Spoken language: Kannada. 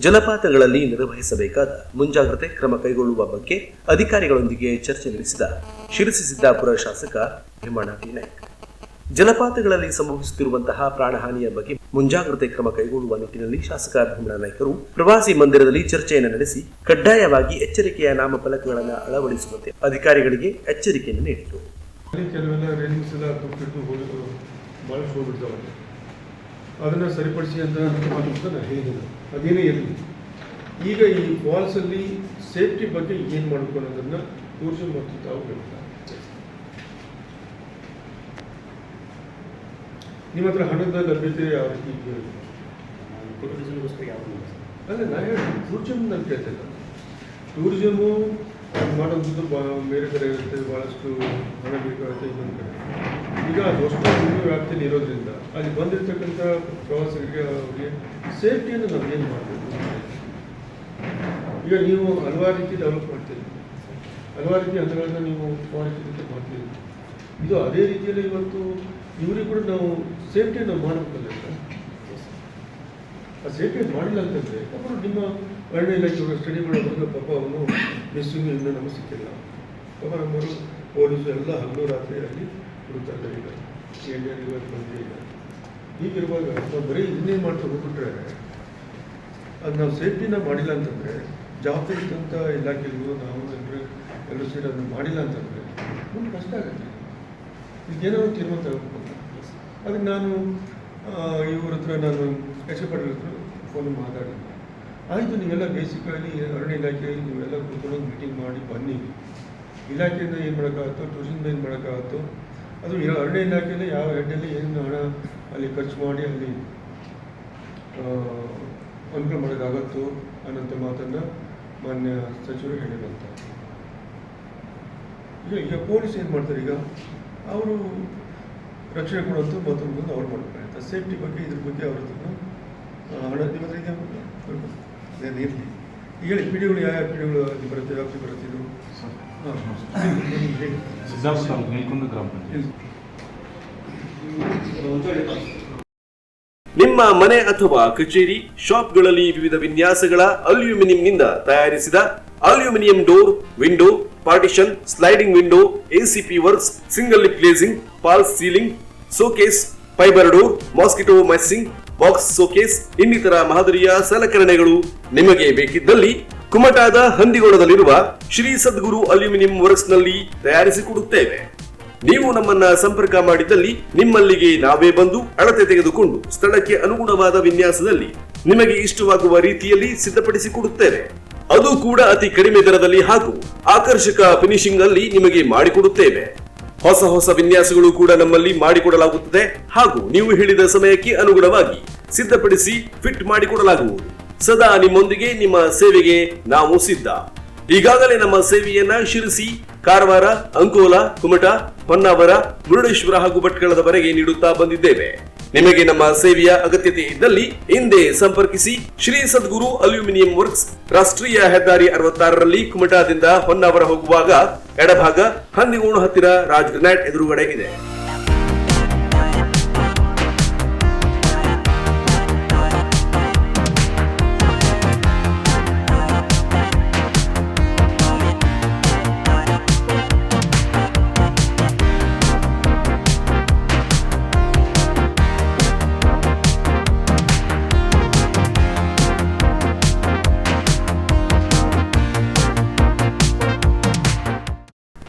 ಜಲಪಾತಗಳಲ್ಲಿ ನಿರ್ವಹಿಸಬೇಕಾದ ಮುಂಜಾಗ್ರತೆ ಕ್ರಮ ಕೈಗೊಳ್ಳುವ ಬಗ್ಗೆ ಅಧಿಕಾರಿಗಳೊಂದಿಗೆ ಚರ್ಚೆ ನಡೆಸಿದ ಶಿರಸಿ ಸಿದ್ದಾಪುರ ಶಾಸಕ ಭೀಮಣ್ಣ ಟಿ. ನಾಯ್ಕ್. ಜಲಪಾತಗಳಲ್ಲಿ ಸಂಭವಿಸುತ್ತಿರುವಂತಹ ಪ್ರಾಣಹಾನಿಯ ಬಗ್ಗೆ ಮುಂಜಾಗ್ರತೆ ಕ್ರಮ ಕೈಗೊಳ್ಳುವ ನಿಟ್ಟಿನಲ್ಲಿ ಶಾಸಕ ಭೀಮಣ್ಣ ನಾಯ್ಕರು ಪ್ರವಾಸಿ ಮಂದಿರದಲ್ಲಿ ಚರ್ಚೆಯನ್ನು ನಡೆಸಿ ಕಡ್ಡಾಯವಾಗಿ ಎಚ್ಚರಿಕೆಯ ನಾಮಫಲಕಗಳನ್ನು ಅಳವಡಿಸುವಂತೆ ಅಧಿಕಾರಿಗಳಿಗೆ ಎಚ್ಚರಿಕೆಯನ್ನು ಹೋಗ್ಬಿಡ್ತಾವೆ ಅದನ್ನು ಸರಿಪಡಿಸಿ ಅಂತ ಹೇಳಿದರು ಅದೇನೇ ಇರಲಿ ಈಗ ಈ ಫಾಲ್ಸಲ್ಲಿ ಸೇಫ್ಟಿ ಬಗ್ಗೆ ಏನು ಮಾಡ್ಕೊಳ್ಳೋದನ್ನು ಟೂರಿಸಂ ಮತ್ತು ತಾವು ಹೇಳ್ತಾರೆ. ನಿಮ್ಮ ಹತ್ರ ಹಣದ ಲಭ್ಯತೆ ಯಾವ ರೀತಿ? ಟೂರಿಸಮ್ಗೋಸ್ಕರ ಸರ್. ಅಲ್ಲ ನಾನು ಹೇಳಿ ಟೂರಿಸಮ್ ನಾನು ಕೇಳ್ತಿಲ್ಲ ಟೂರಿಸಮು ಮಾಡೋದು ಬಾ, ಬೇರೆ ಕಡೆ ಇರುತ್ತೆ ಭಾಳಷ್ಟು ಹಣ ಬೇಕಾಗುತ್ತೆ ಇನ್ನೊಂದು ಕಡೆ ಈಗ ಅದು ಭೂಮಿ ವ್ಯಾಪ್ತಿಯಲ್ಲಿ ಇರೋದ್ರಿಂದ ಅಲ್ಲಿ ಬಂದಿರತಕ್ಕಂಥ ಪ್ರವಾಸಿಗರಿಗೆ ಅವರಿಗೆ ಸೇಫ್ಟಿಯನ್ನು ನಾವು ಏನು ಮಾಡಬೇಕು? ಈಗ ನೀವು ಹಲವಾರು ರೀತಿ ಡೆವಲಪ್ ಮಾಡ್ತೀರಿ. ಹಲವಾರು ರೀತಿ ಹಂತಗಳನ್ನು ನೀವು ಕ್ವಾಲಿಟಿ ಮಾಡ್ತೀರಿ. ಇದು ಅದೇ ರೀತಿಯಲ್ಲಿ ಇವತ್ತು ಇವರಿಗೆ ಕೂಡ ನಾವು ಸೇಫ್ಟಿಯನ್ನು ಮಾಡಬೇಕಲ್ಲ ಸೇಫ್ಟಿ ಮಾಡಿಲ್ಲ ಅಂತಂದರೆ ಅವರು ನಿಮ್ಮ ಅರಣ್ಯ ಇಲಾಖೆಯವರು ಸ್ಟಡಿ ಮಾಡೋ ಹುಡುಗ ಪಾಪ ಅವನು ಮಿಸ್ಸಿಂಗಿಂದ ನಮಗೆ ಸಿಕ್ಕಿಲ್ಲ ಪಾಪ ನಮ್ಮವರು ಪೊಲೀಸು ಎಲ್ಲ ಹಗಲು ರಾತ್ರಿ ಅಲ್ಲಿ ಹುಡುಕ್ತಾ ಇದ್ದಾರೆ ಈಗ ಏನೇನು ಇವತ್ತು ಬಂದೇ ಇಲ್ಲ. ಹೀಗಿರುವಾಗ ನಾವು ಬರೀ ಇನ್ನೇ ಮಾಡ್ತಾ ಹೋಗ್ಬಿಟ್ರೆ ಅದು ನಾವು ಸೇಫ್ಟಿನ ಮಾಡಿಲ್ಲ ಅಂತಂದರೆ ಜವಾಬ್ದಾರಿ ಇದ್ದಂಥ ಇಲಾಖೆಗಳು, ನಾವು ಎಲ್ಲರೂ ಎಲ್ಲರೂ ಸೇರಿ ಅದನ್ನು ಮಾಡಿಲ್ಲ ಅಂತಂದರೆ ಮುಂದೆ ಕಷ್ಟ ಆಗುತ್ತೆ. ಈಗೇನೋ ತೀರ್ಮಾನ ತಗೋಬೇಕು ಅದಕ್ಕೆ ನಾನು ಇವ್ರ ಹತ್ರ ನಾನು ಪಾಟೀಲ್ ಹತ್ರ ಫೋನ್ ಮಾತಾಡಿದ್ದೆ ಆಯಿತು, ನೀವೆಲ್ಲ ಬೇಸಿಕಲಿ ಅರಣ್ಯ ಇಲಾಖೆಯಲ್ಲಿ ನೀವೆಲ್ಲ ಕೂತ್ಕೊಂಡು ಮೀಟಿಂಗ್ ಮಾಡಿ ಬನ್ನಿ. ಇಲಾಖೆಯಿಂದ ಏನು ಮಾಡೋಕ್ಕಾಗುತ್ತೋ ಟೂರಿಸಮ್ ಏನು ಮಾಡೋಕ್ಕಾಗುತ್ತೋ, ಅದು ಅರಣ್ಯ ಇಲಾಖೆಯಲ್ಲಿ ಯಾವ ಹೆಡ್ಡಲ್ಲಿ ಏನು ಹಣ ಅಲ್ಲಿ ಖರ್ಚು ಮಾಡಿ ಅಲ್ಲಿ ಅನುಕೂಲ ಮಾಡೋಕ್ಕಾಗತ್ತೋ ಅನ್ನೋಂಥ ಮಾತನ್ನು ಮಾನ್ಯ ಸಚಿವರು ಹೇಳಿದಂತ ಈಗ ಈಗ ಪೊಲೀಸ್ ಏನು ಮಾಡ್ತಾರೆ ಈಗ? ಅವರು ರಕ್ಷಣೆ ಕೊಡೋದು ಮತ್ತೊಂದು ಅವ್ರು ಮಾಡ್ತಾರೆ. ಸೇಫ್ಟಿ ಬಗ್ಗೆ ಇದ್ರ ಬಗ್ಗೆ ಅವ್ರ ಹತ್ರ ಆ, ಹಣ ನಿಮ್ಮ ಹತ್ರ ಇದೆ ಅದೇನು ಇರಲಿ. ಈಗ ಹೇಳಿ ಪಿಡಿಗಳು ಯಾವ ಯಾವ ಪಿಡಿಗಳು ಅಲ್ಲಿ ಬರುತ್ತೆ ವ್ಯಾಪ್ತಿ ಬರುತ್ತೆ ಇದು? ಸಿದ್ದಾಪುರ ಮೇಲ್ಕುಂದ ಗ್ರಾಮ ನಿಮ್ಮ ಮನೆ ಅಥವಾ ಕಚೇರಿ ಶಾಪ್ಗಳಲ್ಲಿ ವಿವಿಧ ವಿನ್ಯಾಸಗಳ ಅಲ್ಯೂಮಿನಿಯಂನಿಂದ ತಯಾರಿಸಿದ aluminium door window partition sliding window ACP works single lip glazing false ceiling showcase fibre door mosquito, meshing, box, showcase, ಇನ್ನಿತರ ಮಾದರಿಯ ಸಲಕರಣೆಗಳು ನಿಮಗೆ ಬೇಕಿದ್ದಲ್ಲಿ ಕುಮಟಾದ ಹಂದಿಗೋಡದಲ್ಲಿರುವ ಶ್ರೀ ಸದ್ಗುರು ಅಲ್ಯೂಮಿನಿಯಂ ವರ್ಕ್ಸ್ನಲ್ಲಿ ತಯಾರಿಸಿಕೊಡುತ್ತೇವೆ. ನೀವು ನಮ್ಮನ್ನ ಸಂಪರ್ಕ ಮಾಡಿದಲ್ಲಿ ನಿಮ್ಮಲ್ಲಿಗೆ ನಾವೇ ಬಂದು ಅಳತೆ ತೆಗೆದುಕೊಂಡು ಸ್ಥಳಕ್ಕೆ ಅನುಗುಣವಾದ ವಿನ್ಯಾಸದಲ್ಲಿ ನಿಮಗೆ ಇಷ್ಟವಾಗುವ ರೀತಿಯಲ್ಲಿ ಸಿದ್ಧಪಡಿಸಿಕೊಡುತ್ತೇವೆ. ಅದು ಕೂಡ ಅತಿ ಕಡಿಮೆ ದರದಲ್ಲಿ ಹಾಗೂ ಆಕರ್ಷಕ ಫಿನಿಶಿಂಗ್ ಅಲ್ಲಿ ನಿಮಗೆ ಮಾಡಿಕೊಡುತ್ತೇವೆ. ಹೊಸ ಹೊಸ ವಿನ್ಯಾಸಗಳು ಕೂಡ ನಮ್ಮಲ್ಲಿ ಮಾಡಿಕೊಡಲಾಗುತ್ತದೆ. ಹಾಗೂ ನೀವು ಹೇಳಿದ ಸಮಯಕ್ಕೆ ಅನುಗುಣವಾಗಿ ಸಿದ್ಧಪಡಿಸಿ ಫಿಟ್ ಮಾಡಿಕೊಡಲಾಗುವುದು. ಸದಾ ನಿಮ್ಮೊಂದಿಗೆ ನಿಮ್ಮ ಸೇವೆಗೆ ನಾವು ಸಿದ್ಧ. ಈಗಾಗಲೇ ನಮ್ಮ ಸೇವೆಯನ್ನ ಶಿರಸಿ ಕಾರವಾರ, ಅಂಕೋಲಾ, ಕುಮಟಾ, ಹೊನ್ನಾವರ, ಮುರುಡೇಶ್ವರ ಹಾಗೂ ಭಟ್ಕಳದವರೆಗೆ ನೀಡುತ್ತಾ ಬಂದಿದ್ದೇವೆ. ನಿಮಗೆ ನಮ್ಮ ಸೇವೆಯ ಅಗತ್ಯತೆ ಇದ್ದಲ್ಲಿ ಹಿಂದೆ ಸಂಪರ್ಕಿಸಿ ಶ್ರೀ ಸದ್ಗುರು ಅಲ್ಯೂಮಿನಿಯಂ ವರ್ಕ್ಸ್ ರಾಷ್ಟ್ರೀಯ ಹೆದ್ದಾರಿ ಅರವತ್ತಾರರಲ್ಲಿ ಕುಮಟಾದಿಂದ ಹೊನ್ನಾವರ ಹೋಗುವಾಗ ಎಡಭಾಗ ಹಂದಿಗೋಣ ಹತ್ತಿರ ರಾಜ್ ಗ್ರನೈಟ್ ಎದುರುಗಡೆ ಇದೆ.